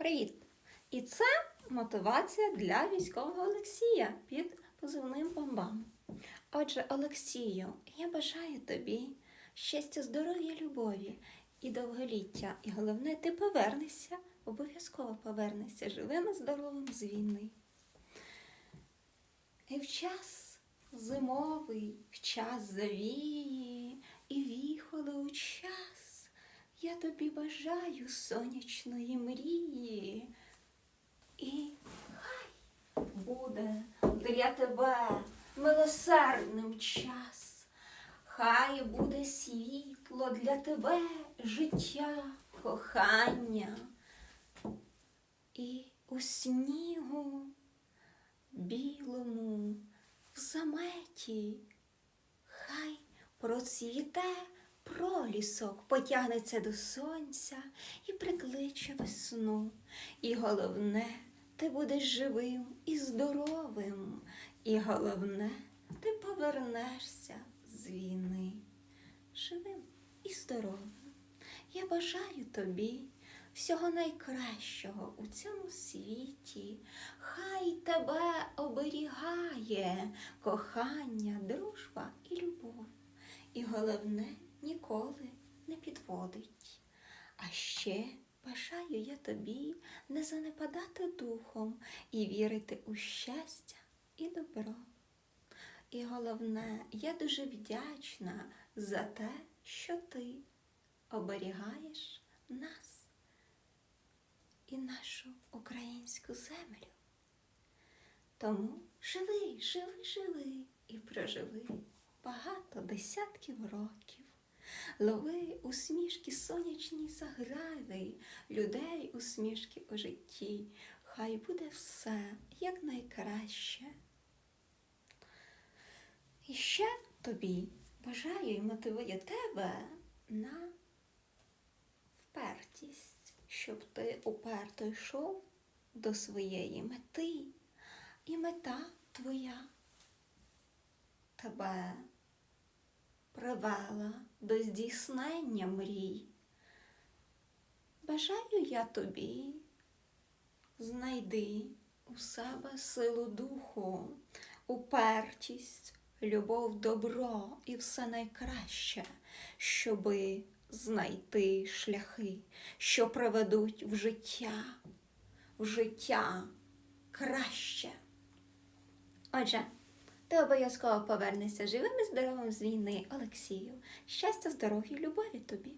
Привіт! І це мотивація для військового Олексія під позивним бомбам. Отже, Олексію, я бажаю тобі щастя, здоров'я, любові і довголіття. І головне, ти повернешся, обов'язково повернешся живим здоровим з війни. І в час зимовий, в час завії і віхоли у час. Я тобі бажаю сонячної мрії. І хай буде для тебе милосердним час. Хай буде світло для тебе життя, кохання. І у снігу білому в заметі хай процвіте пролісок, потягнеться до сонця і прикличе весну. І головне, ти будеш живим і здоровим. І головне, ти повернешся з війни. Живим і здоровим. Я бажаю тобі всього найкращого у цьому світі. Хай тебе оберігає кохання, дружба і любов. І головне, ніколи не підводить. А ще бажаю я тобі не занепадати духом і вірити у щастя і добро. І головне, я дуже вдячна за те, що ти оберігаєш нас і нашу українську землю. Тому живи, живи, живи і проживи багато десятків років. Лови усмішки сонячні заграви, людей усмішки у житті. Хай буде все як найкраще. І ще тобі бажаю і мотивую тебе на впертість, щоб ти уперто йшов до своєї мети, і мета твоя тебе привела до здійснення мрій. Бажаю я тобі, знайди у себе силу духу, упертість, любов, добро і все найкраще, щоби знайти шляхи, що приведуть в життя, в життя краще. Отже, ти обов'язково повернешся живим і здоровим з війни, Олексію. Щастя, здоров'я, любові тобі.